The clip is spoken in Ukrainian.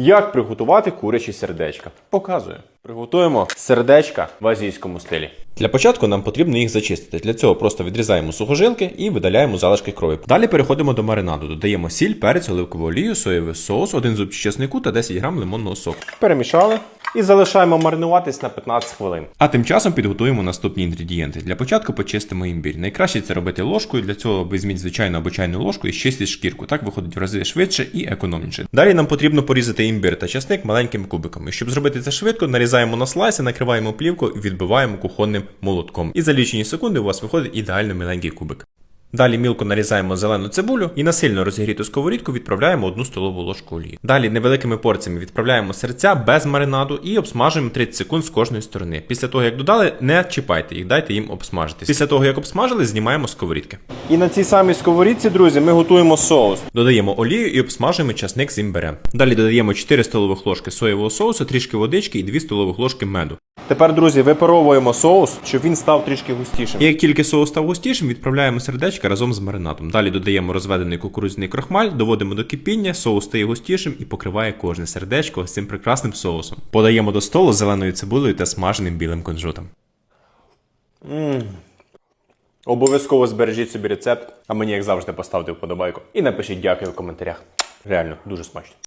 Як приготувати курячі сердечка? Показую. Приготуємо сердечка в азійському стилі. Для початку нам потрібно їх зачистити. Для цього просто відрізаємо сухожилки і видаляємо залишки крові. Далі переходимо до маринаду. Додаємо сіль, перець, оливкову олію, соєвий соус, один зуб чеснику та 10 грам лимонного соку. Перемішали і залишаємо маринуватись на 15 хвилин. А тим часом підготуємо наступні інгредієнти. Для початку почистимо імбір. Найкраще це робити ложкою. Для цього візьміть звичайну або чайну ложку і щистіть шкірку. Так виходить в рази швидше і економніше. Далі нам потрібно порізати імбір та часник маленькими кубиками. Щоб зробити це швидко, нарізаємо на слайси, накриваємо плівку і відбиваємо кухонним молотком. І за лічені секунди у вас виходить ідеально миленький кубик. Далі мілко нарізаємо зелену цибулю і на сильно розігріту сковорідку відправляємо одну столову ложку олії. Далі невеликими порціями відправляємо серця без маринаду і обсмажуємо 30 секунд з кожної сторони. Після того, як додали, не чіпайте їх, дайте їм обсмажитись. Після того, як обсмажили, знімаємо сковорідки. І на цій самій сковорідці, друзі, ми готуємо соус. Додаємо олію і обсмажуємо часник з імбирем. Далі додаємо 4 столових ложки соєвого соусу, трішки водички і 2 столових ложки меду. Тепер, друзі, випаровуємо соус, щоб він став трішки густішим. І як тільки соус став густішим, відправляємо сердечка разом з маринадом. Далі додаємо розведений кукурудзяний крохмаль, доводимо до кипіння, соус стає густішим і покриває кожне сердечко з цим прекрасним соусом. Подаємо до столу з зеленою цибулею та смаженим білим кунжутом. Обов'язково збережіть собі рецепт, а мені, як завжди, поставте вподобайку і напишіть дякую в коментарях. Реально, дуже смачно.